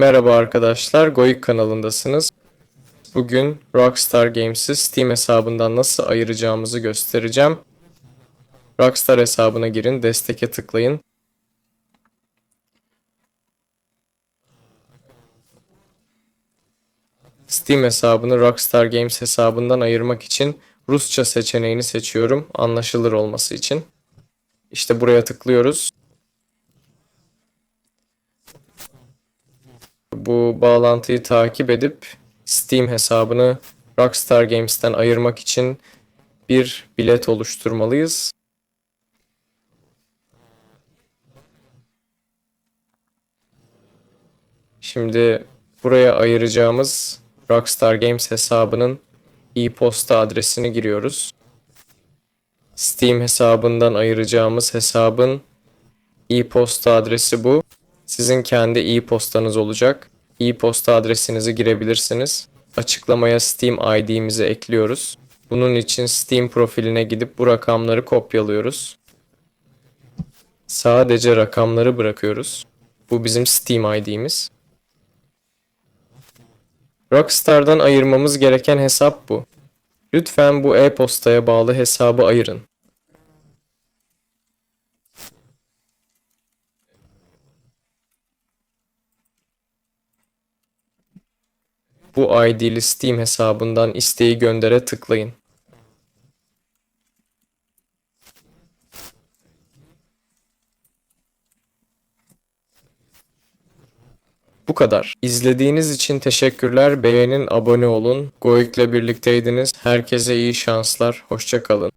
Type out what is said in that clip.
Merhaba arkadaşlar, Goik kanalındasınız. Bugün Rockstar Games'i Steam hesabından nasıl ayıracağımızı göstereceğim. Rockstar hesabına girin, desteke tıklayın. Steam hesabını Rockstar Games hesabından ayırmak için Rusça seçeneğini seçiyorum anlaşılır olması için. İşte buraya tıklıyoruz. Bu bağlantıyı takip edip Steam hesabını Rockstar Games'ten ayırmak için bir bilet oluşturmalıyız. Şimdi buraya ayıracağımız Rockstar Games hesabının e-posta adresini giriyoruz. Steam hesabından ayıracağımız hesabın e-posta adresi bu. Sizin kendi e-postanız olacak. E-posta adresinizi girebilirsiniz. Açıklamaya Steam ID'mizi ekliyoruz. Bunun için Steam profiline gidip bu rakamları kopyalıyoruz. Sadece rakamları bırakıyoruz. Bu bizim Steam ID'miz. Rockstar'dan ayırmamız gereken hesap bu. Lütfen bu e-postaya bağlı hesabı ayırın. Bu ID'li Steam hesabından isteği göndere tıklayın. Bu kadar. İzlediğiniz için teşekkürler. Beğenin, abone olun. Goik'le birlikteydiniz. Herkese iyi şanslar. Hoşça kalın.